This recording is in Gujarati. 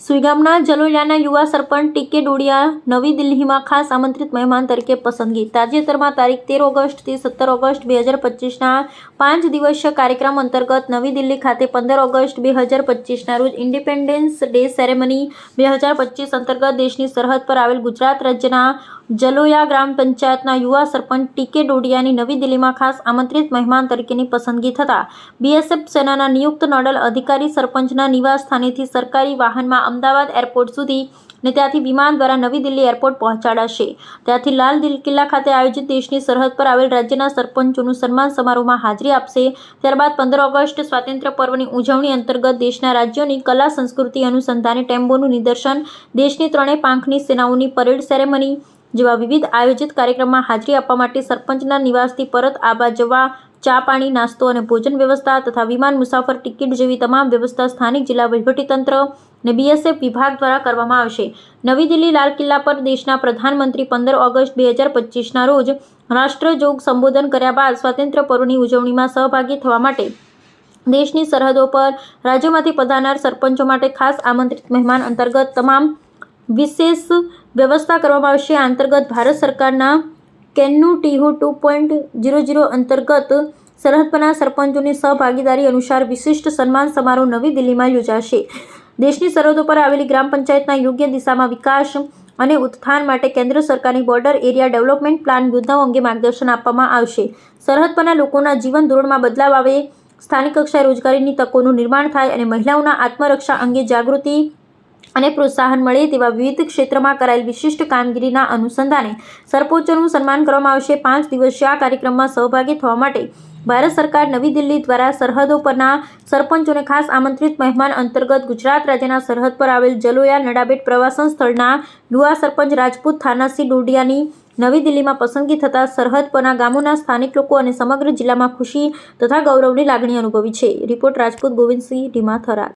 સુઈગામના જલોલિયાના યુવા સરપંચ ટીકે ડોડિયા નવી દિલ્હીમાં ખાસ આમંત્રિત મહેમાન તરીકે પસંદગી. તાજેતરમાં તારીખ તેર ઓગસ્ટથી સત્તર ઓગસ્ટ બે હજાર પચીસના પાંચ દિવસીય કાર્યક્રમ અંતર્ગત નવી દિલ્હી ખાતે પંદર ઓગસ્ટ બે હજાર પચીસના રોજ ઇન્ડિપેન્ડન્સ ડે સેરેમની બે હજાર પચીસ અંતર્ગત દેશની સરહદ પર આવેલ ગુજરાત રાજ્યના જલોયા ગ્રામ પંચાયતના યુવા સરપંચ ટીકે ડોડિયાની નવી દિલ્હીમાં ખાસ આમંત્રિત મહેમાન તરીકેની પસંદગી થતાં બીએસએફ સેનાના નિયુક્ત નોડલ અધિકારી સરપંચના નિવાસ સ્થાનેથી સરકારી વાહનમાં અમદાવાદ એરપોર્ટ સુધી ને ત્યાંથી વિમાન દ્વારા નવી દિલ્હી એરપોર્ટ પહોંચાડાશે. ત્યાંથી લાલ દિલ કિલ્લા ખાતે આયોજિત દેશની સરહદ પર આવેલ રાજ્યના સરપંચોનું સન્માન સમારોહમાં હાજરી આપશે. ત્યારબાદ પંદર ઓગસ્ટ સ્વાતંત્ર્ય પર્વની ઉજવણી અંતર્ગત દેશના રાજ્યોની કલા, સંસ્કૃતિ અનુસંધાને ટેમ્બોનું નિદર્શન, દેશની ત્રણેય પાંખની સેનાઓની પરેડ સેરેમની જેવા વિવિધ આયોજિત કાર્યક્રમમાં હાજરી આપવા માટે સરપંચના નિવાસથી પરત આવવા જવા, ચા પાણી, નાસ્તો અને ભોજન વ્યવસ્થા તથા વિમાન મુસાફર ટિકિટ જેવી તમામ વ્યવસ્થા સ્થાનિક જિલ્લા વહીવટીતંત્ર ને બીએસએફ વિભાગ દ્વારા કરવામાં આવશે. નવી દિલ્હી લાલ કિલ્લા પર દેશના પ્રધાનમંત્રી પંદર ઓગસ્ટ બે હજાર પચીસના રોજ રાષ્ટ્રજોગ સંબોધન કર્યા બાદ સ્વાતંત્ર્ય પર્વની ઉજવણીમાં સહભાગી થવા માટે દેશની સરહદો પર રાજ્યોમાંથી પધારનાર સરપંચો માટે ખાસ આમંત્રિત મહેમાન અંતર્ગત તમામ વિશેષ વ્યવસ્થા કરવામાં આવશે. અંતર્ગત ભારત સરકારના કેન્નુ ટીહુ ટુ પોઈન્ટ ઝીરો ઝીરો અંતર્ગત સરહદ પરના સરપંચોની સહભાગીદારી અનુસાર વિશિષ્ટ સન્માન સમારોહ નવી દિલ્હીમાં યોજાશે. દેશની સરહદો પર આવેલી ગ્રામ પંચાયતના યોગ્ય દિશામાં વિકાસ અને ઉત્થાન માટે કેન્દ્ર સરકારની બોર્ડર એરિયા ડેવલપમેન્ટ પ્લાન યોજનાઓ અંગે માર્ગદર્શન આપવામાં આવશે. સરહદ પરના લોકોના જીવન ધોરણમાં બદલાવ આવે, સ્થાનિક કક્ષાએ રોજગારીની તકોનું નિર્માણ થાય અને મહિલાઓના આત્મરક્ષા અંગે જાગૃતિ અને પ્રોત્સાહન મળે તેવા વિવિધ ક્ષેત્રમાં કરાયેલ વિશિષ્ટ કામગીરીના અનુસંધાને સરપંચોનું સન્માન કરવામાં આવશે. પાંચ દિવસીય આ કાર્યક્રમમાં સહભાગી થવા માટે ભારત સરકાર નવી દિલ્હી દ્વારા સરહદો પરના સરપંચોને ખાસ આમંત્રિત મહેમાન અંતર્ગત ગુજરાત રાજ્યના સરહદ પર આવેલ જલોયા નડાબેટ પ્રવાસન સ્થળના યુવા સરપંચ રાજપૂત થાનાસિંહ ડોડિયાની નવી દિલ્હીમાં પસંદગી થતાં સરહદ પરના ગામોના સ્થાનિક લોકો અને સમગ્ર જિલ્લામાં ખુશી તથા ગૌરવની લાગણી અનુભવી છે. રિપોર્ટ રાજપૂત ગોવિંદસિંહ ઢીમા થરાદ